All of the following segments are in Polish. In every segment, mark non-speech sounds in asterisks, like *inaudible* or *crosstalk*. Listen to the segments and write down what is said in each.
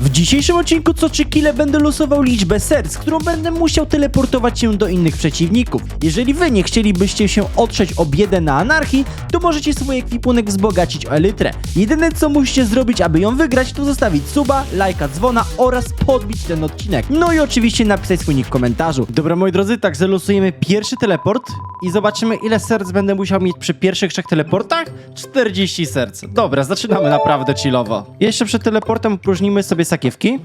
W dzisiejszym odcinku co 3 kile będę losował liczbę serc, którą będę musiał teleportować się do innych przeciwników. Jeżeli wy nie chcielibyście się otrzeć o biedę na anarchii, to możecie swój ekwipunek wzbogacić o elytrę. Jedyne co musicie zrobić, aby ją wygrać, to zostawić suba, lajka, dzwona oraz podbić ten odcinek. No i oczywiście napisać swój nick w komentarzu. Dobra moi drodzy, tak zalosujemy pierwszy teleport i zobaczymy ile serc będę musiał mieć przy pierwszych trzech teleportach. 40 serc. Dobra, zaczynamy naprawdę chillowo. Jeszcze przed teleportem opróżnimy sobie sakiewki.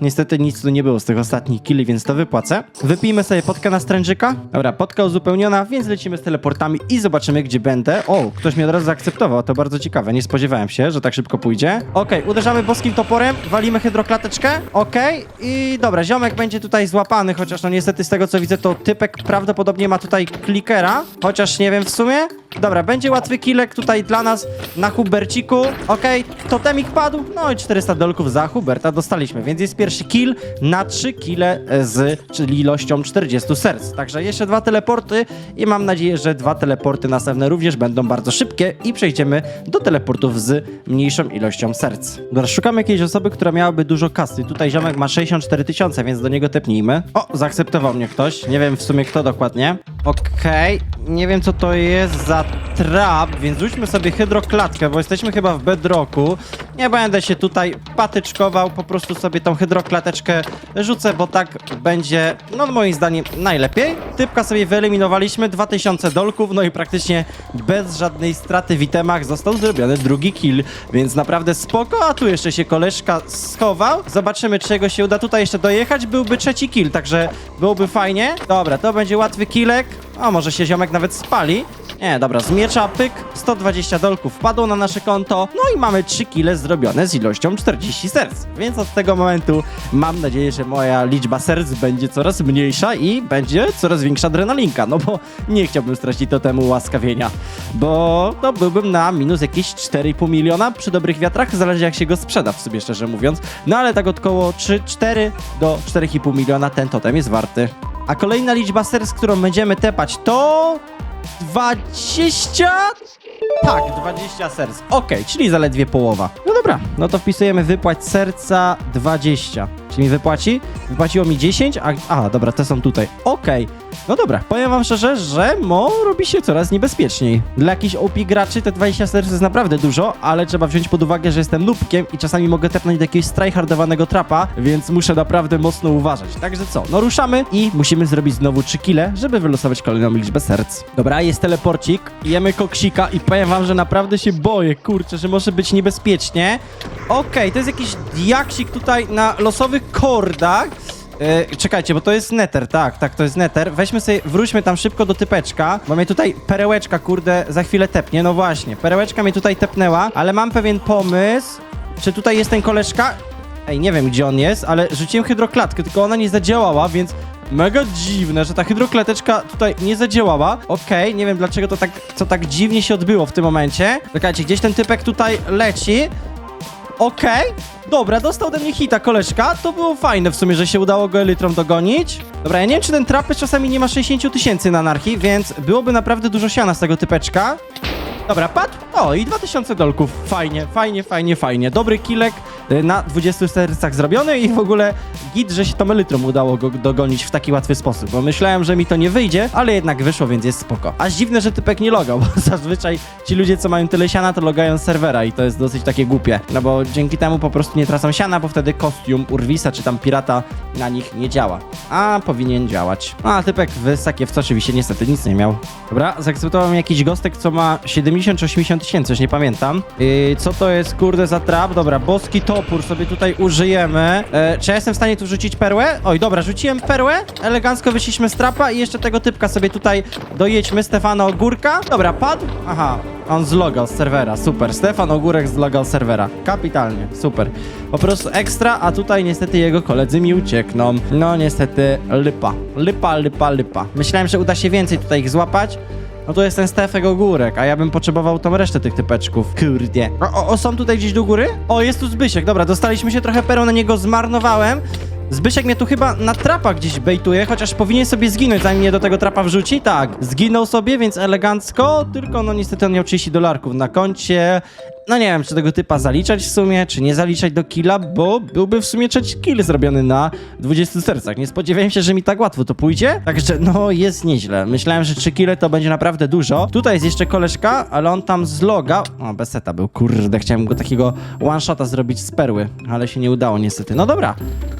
Niestety nic tu nie było z tych ostatnich killi, więc to wypłacę. Wypijmy sobie potkę na strężyka. Dobra, potka uzupełniona, więc lecimy z teleportami i zobaczymy gdzie będę. O, ktoś mnie od razu zaakceptował, to bardzo ciekawe. Nie spodziewałem się, że tak szybko pójdzie. Okej, uderzamy boskim toporem, walimy hydroklateczkę. Okej, i dobra, ziomek będzie tutaj złapany, chociaż no niestety z tego co widzę, to typek prawdopodobnie ma tutaj klikera, chociaż nie wiem w sumie. Dobra, będzie łatwy kilek tutaj dla nas na Huberciku. Okej, totemik padł, no i 400 dolków za Huberta dostaliśmy, więc jest pierwszy kill na 3 kile z, czyli ilością 40 serc. Także jeszcze dwa teleporty i mam nadzieję, że dwa teleporty następne również będą bardzo szybkie i przejdziemy do teleportów z mniejszą ilością serc. Dobra, szukamy jakiejś osoby, która miałaby dużo kasy. Tutaj ziomek ma 64 tysiące, więc do niego tepnijmy. O, zaakceptował mnie ktoś. Nie wiem w sumie kto dokładnie. Okej, nie wiem co to jest za trap, więc rzućmy sobie hydroklatkę, bo jesteśmy chyba w bedrocku. Nie będę się tutaj patyczkował, po prostu sobie tą hydroklateczkę rzucę, bo tak będzie, no moim zdaniem, najlepiej. Typka sobie wyeliminowaliśmy, 2000 dolków, no i praktycznie bez żadnej straty w itemach został zrobiony drugi kill, więc naprawdę spoko, a tu jeszcze się koleżka schował. Zobaczymy, czy jego się uda tutaj jeszcze dojechać, byłby trzeci kill, także byłoby fajnie. Dobra, to będzie łatwy killek, a może się ziomek nawet spali. Nie, dobra, z miecza pyk, 120 dolków wpadło na nasze konto, no i mamy 3 kile zrobione z ilością 40 serc. Więc od tego momentu mam nadzieję, że moja liczba serc będzie coraz mniejsza i będzie coraz większa adrenalinka, no bo nie chciałbym stracić totemu łaskawienia, bo no byłbym na minus jakieś 4,5 miliona przy dobrych wiatrach, zależy jak się go sprzeda w sobie szczerze mówiąc, no ale tak od około 3, 4 do 4,5 miliona ten totem jest warty. A kolejna liczba serc, którą będziemy tepać to 20? Tak, 20 serc. Okej, czyli zaledwie połowa. No dobra, no to wpisujemy wypłać serca 20. Czy mi wypłaci? Wypłaciło mi 10, a... A, dobra, te są tutaj. Okej. No dobra, powiem wam szczerze, że Mo robi się coraz niebezpieczniej. Dla jakichś OP graczy te 20 serc jest naprawdę dużo, ale trzeba wziąć pod uwagę, że jestem nubkiem i czasami mogę tepnąć do jakiegoś tryhardowanego trapa, więc muszę naprawdę mocno uważać. Także co, no ruszamy i musimy zrobić znowu 3 kile, żeby wylosować kolejną liczbę serc. Dobra, jest teleporcik, jemy koksika i powiem wam, że naprawdę się boję, kurczę, że może być niebezpiecznie. Okej, to jest jakiś diaksik tutaj na losowych kordach. E, czekajcie, bo to jest neter, tak, tak, to jest neter. Weźmy sobie, wróćmy tam szybko do typeczka, bo mnie tutaj perełeczka, kurde, za chwilę tepnie. No właśnie, perełeczka mnie tutaj tepnęła, ale mam pewien pomysł. Czy tutaj jest ten koleżka? Ej, nie wiem gdzie on jest, ale rzuciłem hydroklatkę, tylko ona nie zadziałała, więc mega dziwne, że ta hydroklateczka tutaj nie zadziałała. Okej, nie wiem dlaczego to tak, co tak dziwnie się odbyło w tym momencie. Czekajcie, gdzieś ten typek tutaj leci. Okej, dobra, dostał ode mnie hita koleżka, to było fajne w sumie, że się udało go elytrom dogonić. Dobra, ja nie wiem, czy ten trapez czasami nie ma 60 tysięcy na anarchii, więc byłoby naprawdę dużo siana z tego typeczka. Dobra, padł. O, i 2000 dolków. Fajnie, fajnie, fajnie, fajnie. Dobry kilek na 20 sercach zrobiony i w ogóle git, że się tą elytrom udało go dogonić w taki łatwy sposób, bo myślałem, że mi to nie wyjdzie, ale jednak wyszło, więc jest spoko. Aż dziwne, że typek nie logał, *laughs* bo zazwyczaj ci ludzie, co mają tyle siana, to logają serwera i to jest dosyć takie głupie, no bo dzięki temu po prostu nie tracą siana, bo wtedy kostium Urwisa czy tam pirata na nich nie działa. A powinien działać. No, A typek w sakiewce oczywiście niestety nic nie miał. Dobra, zaakceptował mi jakiś gostek, co ma 70 czy 80 tysięcy, już nie pamiętam. Yy, co to jest, kurde, za trap? Dobra, boski topór sobie tutaj użyjemy. E, czy ja jestem w stanie tu rzucić perłę? Oj, dobra, rzuciłem perłę, elegancko wyszliśmy z trapa i jeszcze tego typka sobie tutaj dojedźmy, Stefano Ogórka. Dobra, padł? Aha, on zlogał z serwera, super. Stefan Ogórek zlogał z serwera. Kapitalnie, super. Po prostu ekstra, a tutaj niestety jego koledzy mi uciekną. No niestety lipa. Lipa, lipa, lipa. Myślałem, że uda się więcej tutaj ich złapać. No to jest ten Stefek Ogórek, a ja bym potrzebował tą resztę tych typeczków. Kurde. O, o, o, są tutaj gdzieś do góry? O, jest tu Zbysiek. Dobra, dostaliśmy się trochę perą, na niego zmarnowałem. Zbyszek mnie tu chyba na trapa gdzieś bejtuje, chociaż powinien sobie zginąć, zanim mnie do tego trapa wrzuci. Tak, zginął sobie, więc elegancko, tylko no niestety on miał 30 dolarków na koncie. No nie wiem, czy tego typa zaliczać w sumie, czy nie zaliczać do killa, bo byłby w sumie trzeci kill zrobiony na 20 sercach. Nie spodziewałem się, że mi tak łatwo to pójdzie, także no jest nieźle. Myślałem, że 3 kile to będzie naprawdę dużo. Tutaj jest jeszcze koleżka, ale on tam z loga... O, bez seta był, kurde, chciałem go takiego one-shota zrobić z perły, ale się nie udało niestety. No dobra,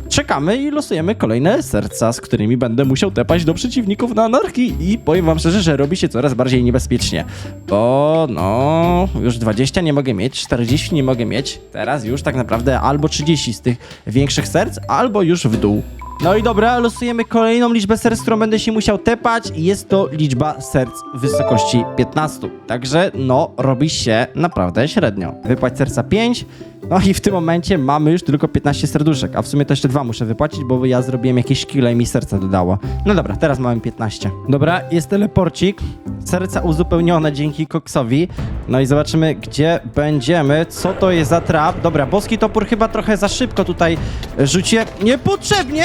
czekamy i losujemy kolejne serca, z którymi będę musiał tepać do przeciwników na anarchii i powiem wam szczerze, że robi się coraz bardziej niebezpiecznie, bo no już 20 nie mogę mieć, 40 nie mogę mieć, teraz już tak naprawdę albo 30 z tych większych serc, albo już w dół. No i dobra, losujemy kolejną liczbę serc, którą będę się musiał tepać jest to liczba serc w wysokości 15. Także no, robi się naprawdę średnio. Wypłać serca 5, no i w tym momencie mamy już tylko 15 serduszek, a w sumie to jeszcze dwa muszę wypłacić, bo ja zrobiłem jakieś kile i mi serce dodało. No dobra, teraz mamy 15. Dobra, jest teleporcik, serca uzupełnione dzięki koksowi. No i zobaczymy, gdzie będziemy, co to jest za trap. Dobra, boski topór chyba trochę za szybko tutaj rzuciłem. Niepotrzebnie!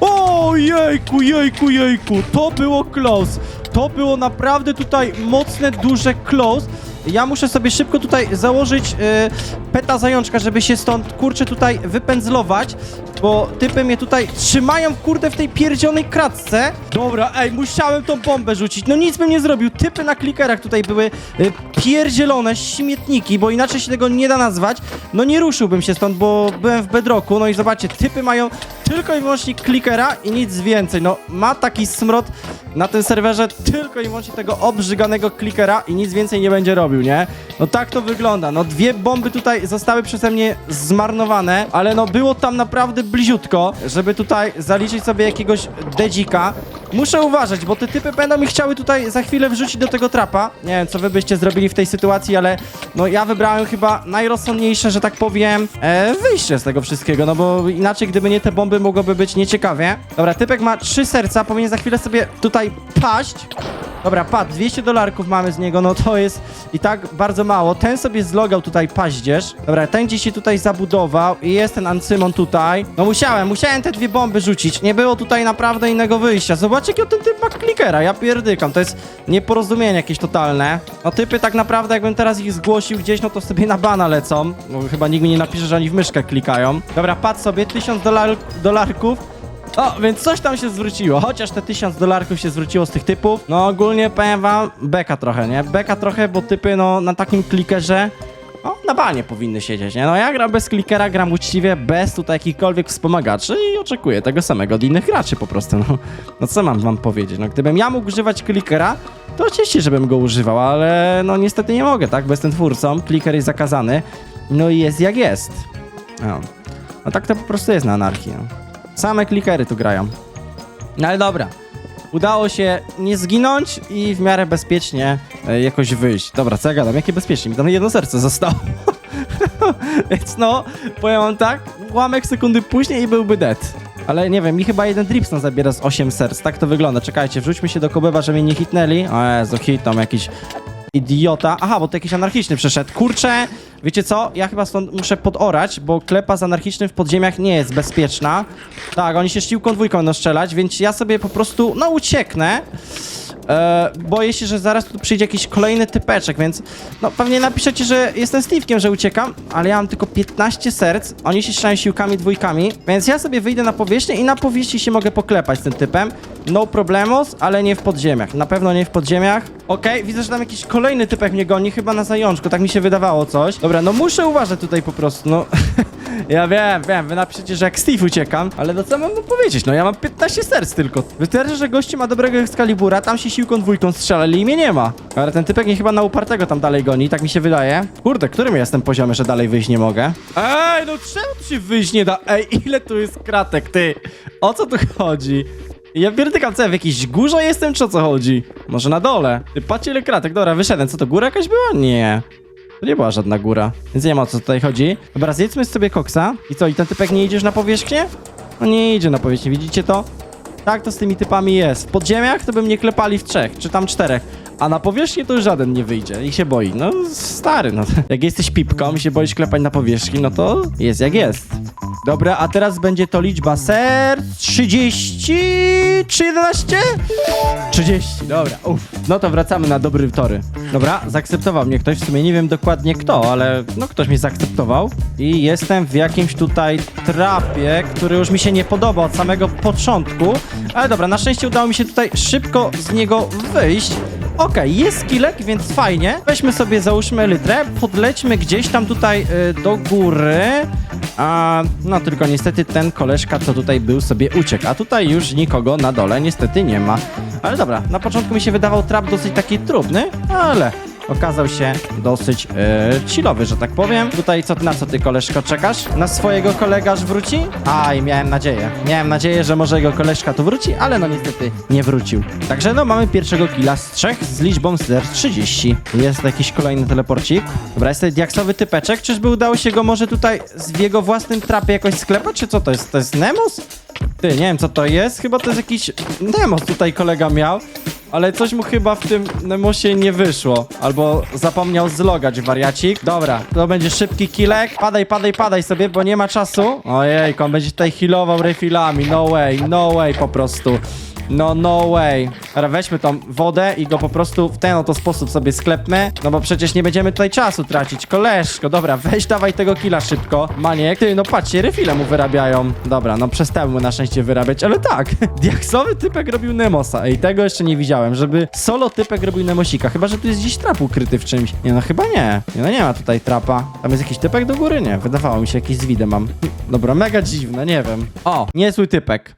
O, jejku, jejku, jejku, to było close. To było naprawdę tutaj mocne, duże close. Ja muszę sobie szybko tutaj założyć e, peta zajączka, żeby się stąd, kurczę, tutaj wypędzlować, bo typy mnie tutaj trzymają, kurde, w tej pierdzionej kratce. Dobra, ej, musiałem tą bombę rzucić, no nic bym nie zrobił. Typy na klikerach tutaj były e, pierdzielone, śmietniki, bo inaczej się tego nie da nazwać. No nie ruszyłbym się stąd, bo byłem w bedroku, no i zobaczcie, typy mają tylko i wyłącznie klikera i nic więcej. No, ma taki smrot na tym serwerze tylko i wyłącznie tego obrzyganego klikera i nic więcej nie będzie robił, nie? No tak to wygląda. No dwie bomby tutaj zostały przeze mnie zmarnowane, ale no było tam naprawdę bliziutko, żeby tutaj zaliczyć sobie jakiegoś dedzika. Muszę uważać, bo te typy będą mi chciały tutaj za chwilę wrzucić do tego trapa. Nie wiem, co wy byście zrobili w tej sytuacji, ale no ja wybrałem chyba najrozsądniejsze, że tak powiem, e, wyjście z tego wszystkiego, no bo inaczej gdyby nie te bomby mogłoby być nieciekawie. Dobra, typek ma trzy serca, powinien za chwilę sobie tutaj paść. Dobra, padł, 200 dolarków mamy z niego, no to jest i tak bardzo mało. Ten sobie zlogał tutaj paździerz. Dobra, ten gdzieś się tutaj zabudował i jest ten Ancymon tutaj. No musiałem, musiałem te dwie bomby rzucić. Nie było tutaj naprawdę innego wyjścia. Zobaczcie, jaki ten typ ma klikera, ja pierdykam. To jest nieporozumienie jakieś totalne. No typy tak naprawdę, jakbym teraz ich zgłosił gdzieś, no to sobie na bana lecą. Bo chyba nikt mi nie napisze, że oni w myszkę klikają. Dobra, patrz sobie, 1000 dolar dolarków. O, więc coś tam się zwróciło, chociaż te 1000 dolarków się zwróciło z tych typów. No ogólnie powiem wam, beka trochę, nie? Beka trochę, bo typy no na takim klikerze no, na banie powinny siedzieć, nie? No ja gram bez klikera, gram uczciwie, bez tutaj jakichkolwiek wspomagaczy i oczekuję tego samego od innych graczy po prostu, no. No co mam wam powiedzieć, no gdybym ja mógł używać klikera, to oczywiście, żebym go używał, ale no niestety nie mogę, tak? Bo jestem twórcą, kliker jest zakazany, no i jest jak jest. No, no tak to po prostu jest na anarchii, no. Same klikery tu grają. No ale dobra. Udało się nie zginąć i w miarę bezpiecznie e, jakoś wyjść. Dobra, co ja gadam? Jakie bezpiecznie? Mi tam jedno serce zostało. *laughs* Więc no, powiem wam tak, ułamek sekundy później i byłby dead. Ale nie wiem, mi chyba jeden Dripson zabiera z 8 serc. Tak to wygląda. Czekajcie, wrzućmy się do Kobywa, żeby mnie nie hitnęli. O Jezu, hitną jakiś idiota. Aha, bo to jakiś anarchiczny przeszedł. Kurczę, wiecie co? Ja chyba stąd muszę podorać, bo klepa z anarchicznym w podziemiach nie jest bezpieczna. Tak, oni się szciłką dwójką będą strzelać, więc ja sobie po prostu, no, ucieknę. E, boję się, że zaraz tu przyjdzie jakiś kolejny typeczek, więc no pewnie napiszecie, że jestem Steve'kiem, że uciekam, ale ja mam tylko 15 serc, oni się strzelają siłkami dwójkami, więc ja sobie wyjdę na powierzchnię i na powierzchni się mogę poklepać z tym typem. No problemos, ale nie w podziemiach, na pewno nie w podziemiach. Okej, widzę, że tam jakiś kolejny typek mnie goni, chyba na zajączku, tak mi się wydawało coś. Dobra, no muszę uważać tutaj po prostu, no... *laughs* Ja wiem, wiem, wy napiszecie, że jak Steve uciekam, ale no co mam powiedzieć, no ja mam 15 serc tylko. Wystarczy, że gości ma dobrego Excalibura, tam się siłką dwójką strzelali i mnie nie ma. Ale ten typek mnie chyba na upartego tam dalej goni, tak mi się wydaje. Kurde, którym ja jestem poziomie, że dalej wyjść nie mogę? Ej, no czemu się wyjść nie da? Ej, ile tu jest kratek, ty? O co tu chodzi? Ja pierdykam, co ja w jakiejś górze jestem, czy o co chodzi? Może na dole? Ty, patrzcie ile kratek, dobra, wyszedłem. Co to, góra jakaś była? Nie. To nie była żadna góra, więc nie ma o co tutaj chodzi. Dobra, zjedzmy sobie koksa. I co, i ten typek nie idziesz na powierzchnię? No nie idzie na powierzchnię, widzicie to? Tak to z tymi typami jest. W podziemiach to by mnie klepali w trzech, czy tam czterech. A na powierzchni to już żaden nie wyjdzie i się boi. No stary, no. *laughs* Jak jesteś pipką i się boisz klepać na powierzchni, no to jest jak jest. Dobra, a teraz będzie to liczba serc 30 czy 11? 30, dobra, uff. No to wracamy na dobry tory. Dobra, zaakceptował mnie ktoś, w sumie nie wiem dokładnie kto, ale no ktoś mnie zaakceptował. I jestem w jakimś tutaj trapie, który już mi się nie podoba od samego początku. Ale dobra, na szczęście udało mi się tutaj szybko z niego wyjść. Okej, jest kilek, więc fajnie. Weźmy sobie, załóżmy litrę, podlećmy gdzieś tam tutaj y, do góry. A, no tylko niestety ten koleżka, co tutaj był, sobie uciekł. A tutaj już nikogo na dole niestety nie ma. Ale dobra, na początku mi się wydawał trap dosyć taki trudny, ale okazał się dosyć e, chillowy, że tak powiem. Tutaj co, na co ty koleżko czekasz? Na swojego kolega aż wróci? Aj, miałem nadzieję. Miałem nadzieję, że może jego koleżka tu wróci, ale no niestety nie wrócił. Także no mamy pierwszego killa z trzech z liczbą zer 30. Jest jakiś kolejny teleporcik. Dobra, jest tutaj diaksowy typeczek. Czyżby udało się go może tutaj w jego własnym trapie jakoś sklepać, czy co to jest? To jest Nemus? Ty, nie wiem co to jest. Chyba to jest jakiś Nemos tutaj kolega miał. Ale coś mu chyba w tym Nemosie nie wyszło. Albo zapomniał zlogać wariacik. Dobra, to będzie szybki kilek. Padaj, padaj, padaj sobie, bo nie ma czasu. Ojej, on będzie tutaj healował refillami. No way, no way po prostu. No, no way. Dobra, weźmy tą wodę i go po prostu w ten oto sposób sobie sklepmy. No bo przecież nie będziemy tutaj czasu tracić. Koleżko, dobra, weź dawaj tego killa szybko. Maniek, ty, no patrzcie, refile mu wyrabiają. Dobra, no przestały mu na szczęście wyrabiać, ale tak. *laughs* Diaksowy typek robił Nemosa. Ej, tego jeszcze nie widziałem, żeby solo typek robił Nemosika. Chyba, że tu jest gdzieś trap ukryty w czymś. Nie, no chyba nie. Nie, no nie ma tutaj trapa. Tam jest jakiś typek do góry? Nie, wydawało mi się, jakiś zwidę mam. Dobra, mega dziwne, nie wiem. O, niezły typek.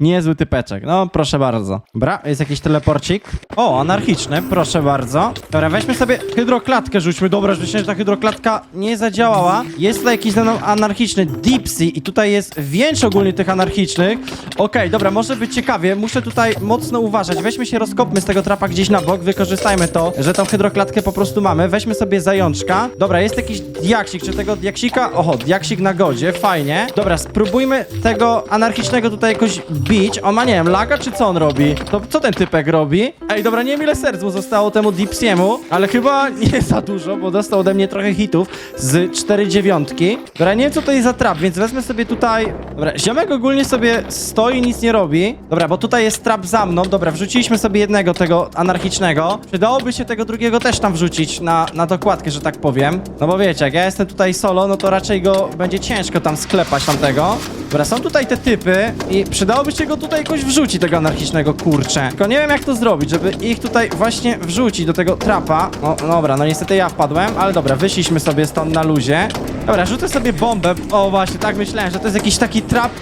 Niezły typeczek. No, proszę bardzo. Dobra, jest jakiś teleporcik. O, anarchiczny, proszę bardzo. Dobra, weźmy sobie hydroklatkę, rzućmy. Dobra, już myślałem, że ta hydroklatka nie zadziałała. Jest tutaj jakiś anarchiczny Dipsy i tutaj jest więcej ogólnie tych anarchicznych. Okej, dobra, może być ciekawie. Muszę tutaj mocno uważać. Weźmy się, rozkopmy z tego trapa gdzieś na bok. Wykorzystajmy to, że tą hydroklatkę po prostu mamy. Weźmy sobie zajączka. Dobra, jest jakiś diaksik. Czy tego diaksika? Oho, diaksik na godzie, fajnie. Dobra, spróbujmy tego anarchicznego tutaj jakoś bić. On ma, nie wiem, laga czy co on robi? To co ten typek robi? Ej, dobra, nie wiem ile serc mu zostało temu Dipsiemu, ale chyba nie za dużo, bo dostał ode mnie trochę hitów z 4 dziewiątki. Dobra, nie wiem co to jest za trap, więc wezmę sobie tutaj... Dobra, ziomek ogólnie sobie stoi, nic nie robi. Dobra, bo tutaj jest trap za mną. Dobra, wrzuciliśmy sobie jednego tego anarchicznego. Przydałoby się tego drugiego też tam wrzucić na, na dokładkę, że tak powiem. No bo wiecie, jak ja jestem tutaj solo, no to raczej go będzie ciężko tam sklepać tamtego. Dobra, są tutaj te typy i przydałoby się go tutaj jakoś wrzucić, tego anarchicznego, kurczę. Tylko nie wiem jak to zrobić, żeby ich tutaj właśnie wrzucić do tego trapa. No dobra, no niestety ja wpadłem, ale dobra, wyszliśmy sobie stąd na luzie. Dobra, rzucę sobie bombę. O właśnie, tak myślałem, że to jest jakiś taki trap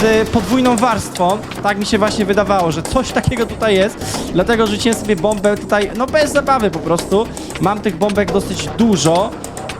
z podwójną warstwą. Tak mi się właśnie wydawało, że coś takiego tutaj jest. Dlatego rzuciłem sobie bombę tutaj, no bez zabawy po prostu. Mam tych bombek dosyć dużo.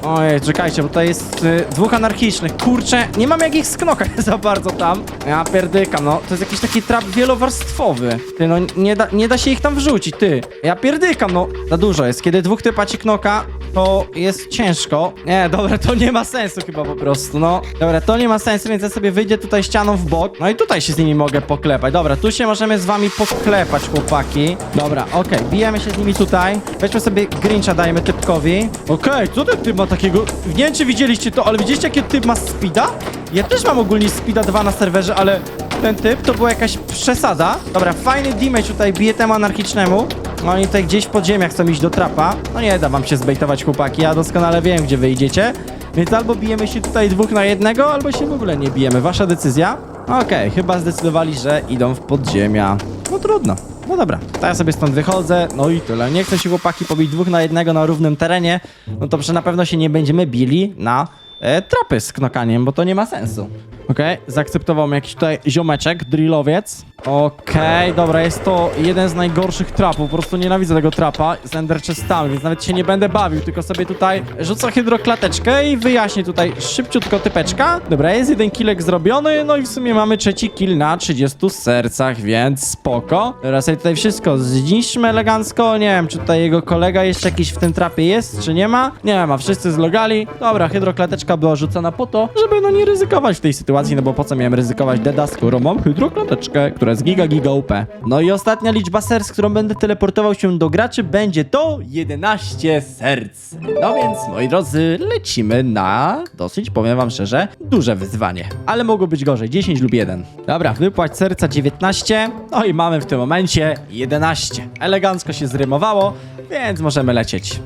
Ojej, czekajcie, bo tutaj jest y, dwóch anarchicznych. Kurczę, nie mam jak ich sknokać *laughs* za bardzo tam. Ja pierdykam, no. To jest jakiś taki trap wielowarstwowy. Ty, no nie da, nie da się ich tam wrzucić, ty. Ja pierdykam, no. Za dużo jest. Kiedy dwóch typa ci knoka, to jest ciężko. Nie, dobra, to nie ma sensu chyba po prostu, no. Dobra, to nie ma sensu, więc ja sobie wyjdę tutaj ścianą w bok. No i tutaj się z nimi mogę poklepać. Dobra, tu się możemy z wami poklepać, chłopaki. Dobra, okej, bijemy się z nimi tutaj. Weźmy sobie Grincha, dajmy typkowi. Okej, co ten typ ma takiego? Nie wiem, czy widzieliście to, ale widzieliście, jaki typ ma speeda? Ja też mam ogólnie speeda 2 na serwerze, ale ten typ to była jakaś przesada. Dobra, fajny damage tutaj bije temu anarchicznemu. No oni tutaj gdzieś pod ziemiach chcą iść do trapa. No nie da wam się zbejtować, chłopaki. Ja doskonale wiem, gdzie wy idziecie. Więc albo bijemy się tutaj dwóch na jednego, albo się w ogóle nie bijemy. Wasza decyzja? Okej, chyba zdecydowali, że idą w podziemia. No trudno. No dobra, to ja sobie stąd wychodzę, no i tyle. Nie chcę się chłopaki pobić dwóch na jednego na równym terenie, no to na pewno się nie będziemy bili na e, trapy z knokaniem, bo to nie ma sensu. Okej, zaakceptował mnie jakiś tutaj ziomeczek, drillowiec. Okej, dobra, jest to jeden z najgorszych trapów, po prostu nienawidzę tego trapa z Ender Chestami, więc nawet się nie będę bawił, tylko sobie tutaj rzucę hydroklateczkę i wyjaśnię tutaj szybciutko typeczka. Dobra, jest jeden killek zrobiony, no i w sumie mamy trzeci kill na 30 sercach, więc spoko. Teraz sobie tutaj wszystko zniszczmy elegancko, nie wiem, czy tutaj jego kolega jeszcze jakiś w tym trapie jest, czy nie ma. Nie ma, wszyscy zlogali. Dobra, hydroklateczka była rzucona po to, żeby no nie ryzykować w tej sytuacji, no bo po co miałem ryzykować deda, skoro mam hydroklateczkę, która która jest giga, giga UP. No i ostatnia liczba serc, którą będę teleportował się do graczy, będzie to 11 serc. No więc, moi drodzy, lecimy na dosyć, powiem wam szczerze, duże wyzwanie. Ale mogło być gorzej, 10 lub 1. Dobra, wypłać serca 19, no i mamy w tym momencie 11. Elegancko się zrymowało, więc możemy lecieć.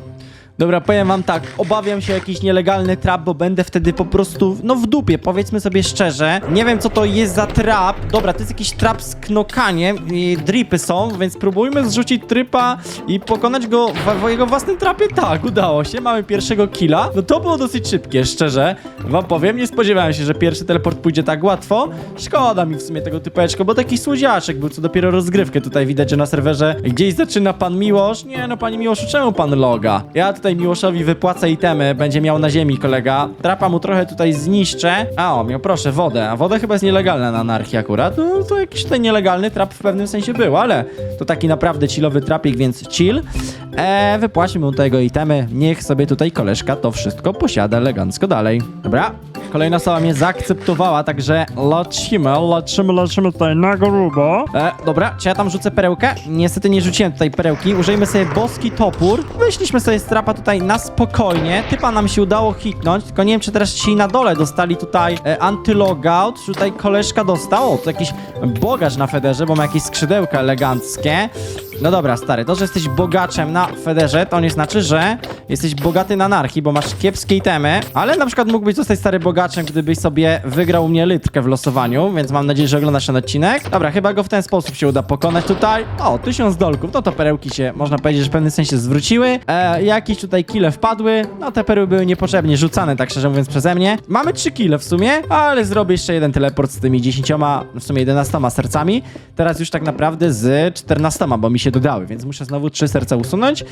Dobra, powiem wam tak, obawiam się jakiś nielegalny trap, bo będę wtedy po prostu, no w dupie, powiedzmy sobie szczerze. Nie wiem, co to jest za trap. Dobra, to jest jakiś trap z knokaniem i dripy są, więc spróbujmy zrzucić trypa i pokonać go w, w jego własnym trapie. Tak, udało się, mamy pierwszego killa. No to było dosyć szybkie, szczerze. Wam powiem, nie spodziewałem się, że pierwszy teleport pójdzie tak łatwo. Szkoda mi w sumie tego typeczko, bo taki słodziaszek był, co dopiero rozgrywkę tutaj widać, że na serwerze gdzieś zaczyna pan Miłosz. Nie no, panie Miłoszu, czemu pan loga? Ja tutaj Miłoszowi wypłacę itemy, będzie miał na ziemi kolega. Trapa mu trochę tutaj zniszczę. A o, miał proszę, wodę. A woda chyba jest nielegalna na anarchii akurat. No to jakiś tutaj nielegalny trap w pewnym sensie był, ale to taki naprawdę chillowy trapik, więc chill. Eee, wypłacimy mu tego itemy. Niech sobie tutaj koleżka to wszystko posiada elegancko dalej. Dobra. Kolejna osoba mnie zaakceptowała, także lecimy, lecimy, lecimy tutaj na grubo. E, dobra, czy ja tam rzucę perełkę? Niestety nie rzuciłem tutaj perełki. Użyjmy sobie boski topór. Wyszliśmy sobie z trapa tutaj na spokojnie. Typa nam się udało hitnąć, tylko nie wiem, czy teraz ci na dole dostali tutaj e, antylogout, tutaj koleżka dostał. O, to jakiś bogacz na federze, bo ma jakieś skrzydełka eleganckie. No dobra, stary, to, że jesteś bogaczem na Federze, to nie znaczy, że jesteś bogaty na anarchii, bo masz kiepskie itemy, ale na przykład mógłbyś zostać stary bogaczem, gdybyś sobie wygrał u mnie litrkę w losowaniu, więc mam nadzieję, że oglądasz ten odcinek. Dobra, chyba go w ten sposób się uda pokonać tutaj. O, tysiąc dolków, no to perełki się, można powiedzieć, że w pewnym sensie zwróciły. E, jakieś tutaj kile wpadły, no te perły były niepotrzebnie rzucane, tak szczerze mówiąc, przeze mnie. Mamy trzy kile w sumie, ale zrobię jeszcze jeden teleport z tymi dziesięcioma, w sumie 11 sercami. Teraz już tak naprawdę z 14, bo mi się dodały, więc muszę znowu trzy serca usunąć.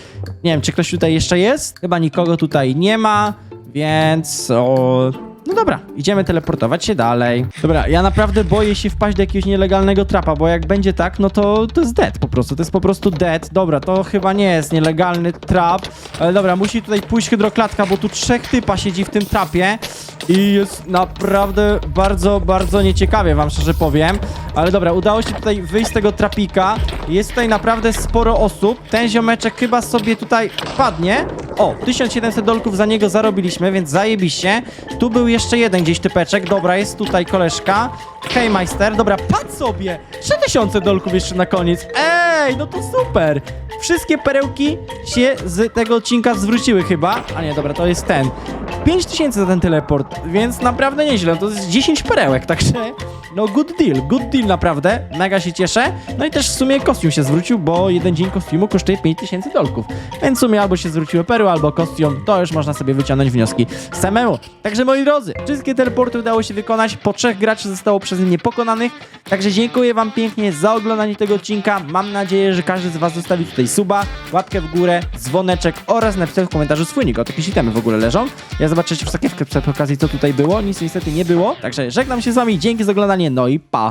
Nie wiem, czy ktoś tutaj jeszcze jest? Chyba nikogo tutaj nie ma, więc o... No dobra, idziemy teleportować się dalej. Dobra, ja naprawdę boję się wpaść do jakiegoś nielegalnego trapa, bo jak będzie tak, no to to jest dead po prostu, to jest po prostu dead. Dobra, to chyba nie jest nielegalny trap, ale dobra, musi tutaj pójść hydroklatka, bo tu trzech typa siedzi w tym trapie i jest naprawdę bardzo, bardzo nieciekawie, wam szczerze powiem. Ale dobra, udało się tutaj wyjść z tego trapika. Jest tutaj naprawdę sporo osób. Ten ziomeczek chyba sobie tutaj padnie. O, 1700 dolków za niego zarobiliśmy, więc zajebiście. Tu był jeszcze jeden gdzieś typeczek. Dobra, jest tutaj koleżka. Hej, majster. Dobra, padł sobie. 3000 dolków jeszcze na koniec. Ej, no to super. Wszystkie perełki się z tego odcinka zwróciły chyba. A nie, dobra, to jest ten. 5000 za ten teleport, więc naprawdę nieźle. To jest 10 perełek, także no good deal, good deal naprawdę. Mega się cieszę. No i też w sumie kostium się zwrócił, bo jeden dzień kostiumu kosztuje 5000 dolków. Więc w sumie albo się zwróciły perły, albo kostium. To już można sobie wyciągnąć wnioski samemu. Także moi drodzy, wszystkie teleporty udało się wykonać. Po trzech graczy zostało przez mnie pokonanych. Także dziękuję wam pięknie za oglądanie tego odcinka. Mam nadzieję, że każdy z was zostawi tutaj suba, łapkę w górę, dzwoneczek oraz napisał w komentarzu swój nick. O, itemy w ogóle leżą. Ja zobaczę jeszcze w sakiewkę przed okazji, co tutaj było. Nic niestety nie było. Także żegnam się z wami, dzięki za oglądanie, no i pa!